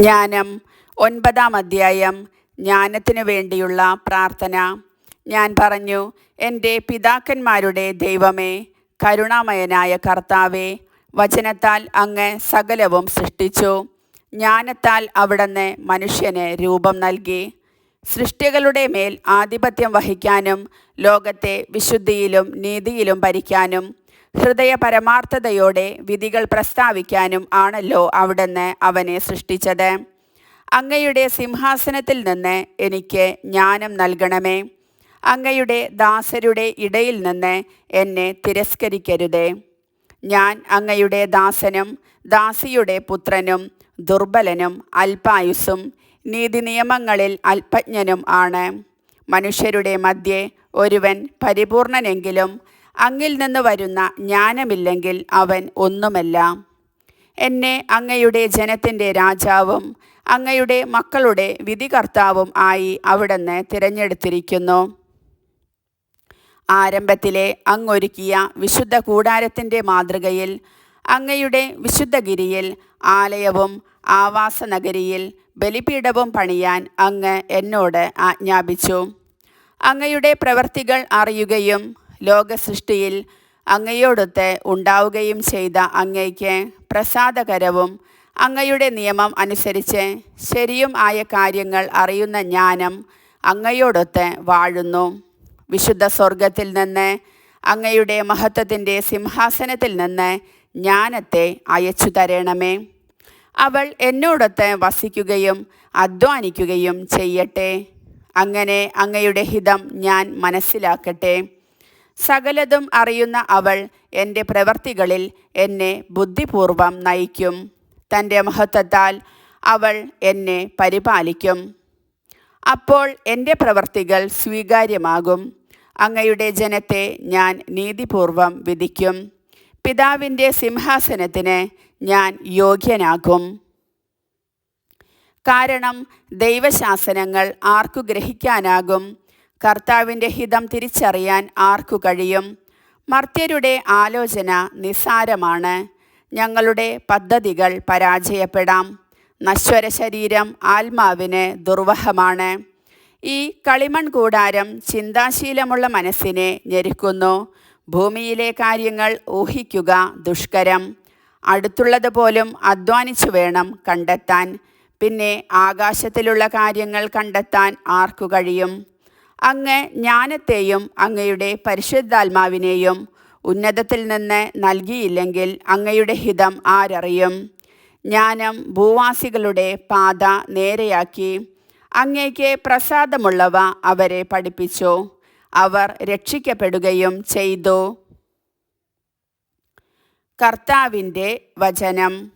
ജ്ഞാനം. ഒൻപതാം അധ്യായം. ജ്ഞാനത്തിനു വേണ്ടിയുള്ള പ്രാർത്ഥന. ഞാൻ പറഞ്ഞു എന്റെ പിതാക്കന്മാരുടെ ദൈവമേ കരുണാമയനായ കർത്താവേ വചനത്താൽ അങ്ങ് സകലവും സൃഷ്ടിച്ചു. ജ്ഞാനത്താൽ അവിടുന്ന് മനുഷ്യന് രൂപം നൽകി. സൃഷ്ടികളുടെ മേൽ ആധിപത്യം വഹിക്കാനും ലോകത്തെ വിശുദ്ധിയിലും നീതിയിലും ഭരിക്കാനും ഹൃദയ പരമാർത്ഥതയോടെ വിധികൾ പ്രസ്താവിക്കാനും ആണല്ലോ അവിടുന്ന് അവനെ സൃഷ്ടിച്ചത്. അങ്ങയുടെ സിംഹാസനത്തിൽ നിന്ന് എനിക്ക് ജ്ഞാനം നൽകണമേ. അങ്ങയുടെ ദാസരുടെ ഇടയിൽ നിന്ന് എന്നെ തിരസ്കരിക്കരുതേ. ഞാൻ അങ്ങയുടെ ദാസനും ദാസിയുടെ പുത്രനും ദുർബലനും അൽപായുസും നീതി നിയമങ്ങളിൽ അല്പജ്ഞനും ആണ്. മനുഷ്യരുടെ മധ്യേ ഒരുവൻ പരിപൂർണനെങ്കിലും അങ്ങിൽ നിന്ന് വരുന്ന ജ്ഞാനമില്ലെങ്കിൽ അവൻ ഒന്നുമല്ല. എന്നെ അങ്ങയുടെ ജനത്തിന്റെ രാജാവും അങ്ങയുടെ മക്കളുടെ വിധികർത്താവും ആയി അവിടുന്ന് തിരഞ്ഞെടുത്തിരിക്കുന്നു. ആരംഭത്തിലെ അങ്ങൊരുക്കിയ വിശുദ്ധ കൂടാരത്തിന്റെ മാതൃകയിൽ അങ്ങയുടെ വിശുദ്ധഗിരിയിൽ ആലയവും ആവാസ നഗരിയിൽ ബലിപീഠവും പണിയാൻ അങ്ങ് എന്നോട് ആജ്ഞാപിച്ചു. അങ്ങയുടെ പ്രവർത്തികൾ അറിയുകയും ലോകസൃഷ്ടിയിൽ അങ്ങയോടൊത്ത് ഉണ്ടാവുകയും ചെയ്ത അങ്ങയ്ക്ക് പ്രസാദകരവും അങ്ങയുടെ നിയമം അനുസരിച്ച് ശരിയും ആയ കാര്യങ്ങൾ അറിയുന്ന ജ്ഞാനം അങ്ങയോടൊത്ത് വാഴുന്നു. വിശുദ്ധ സ്വർഗത്തിൽ നിന്ന് അങ്ങയുടെ മഹത്വത്തിന്റെ സിംഹാസനത്തിൽ നിന്ന് ജ്ഞാനത്തെ അയച്ചു തരണമേ. അവൾ എന്നോടൊത്ത് വസിക്കുകയും അധ്വാനിക്കുകയും ചെയ്യട്ടെ. അങ്ങനെ അങ്ങയുടെ ഹിതം ഞാൻ മനസ്സിലാക്കട്ടെ. സകലതും അറിയുന്ന അവൾ എന്റെ പ്രവർത്തികളിൽ എന്നെ ബുദ്ധിപൂർവം നയിക്കും. തന്റെ മഹത്വത്താൽ അവൾ എന്നെ പരിപാലിക്കും. അപ്പോൾ എന്റെ പ്രവർത്തികൾ സ്വീകാര്യമാകും. അങ്ങയുടെ ജനത്തെ ഞാൻ നീതിപൂർവം വിധിക്കും. പിതാവിന്റെ സിംഹാസനത്തിന് ഞാൻ യോഗ്യനാകും. കാരണം ദൈവശാസനങ്ങൾ ആർക്കു ഗ്രഹിക്കാനാകും? കർത്താവിന്റെ ഹിതം തിരിച്ചറിയാൻ ആർക്കു കഴിയും? മർത്യരുടെ ആലോചന നിസ്സാരമാണ്. ഞങ്ങളുടെ പദ്ധതികൾ പരാജയപ്പെടാം. നശ്വര ശരീരം ആത്മാവിന് ദുർവഹമാണ്. ഈ കളിമൺ കൂടാരം ചിന്താശീലമുള്ള മനസ്സിനെ ഞെരുക്കുന്നു. ഭൂമിയിലെ കാര്യങ്ങൾ ഊഹിക്കുക ദുഷ്കരം. അടുത്തുള്ളത് പോലും അധ്വാനിച്ചു വേണം കണ്ടെത്താൻ. പിന്നെ ആകാശത്തിലുള്ള കാര്യങ്ങൾ കണ്ടെത്താൻ ആർക്കു കഴിയും? അങ്ങ് ജ്ഞാനത്തെയും അങ്ങയുടെ പരിശുദ്ധാത്മാവിനെയും ഉന്നതത്തിൽ നിന്ന് നൽകിയില്ലെങ്കിൽ അങ്ങയുടെ ഹിതം ആരറിയും? ജ്ഞാനം ഭൂവാസികളുടെ പാത നേരെയാക്കി അങ്ങേക്ക് പ്രസാദമുള്ളവ അവരെ പഠിപ്പിച്ചു. അവർ രക്ഷിക്കപ്പെടുകയും ചെയ്തു. കർത്താവിന്റെ വചനം.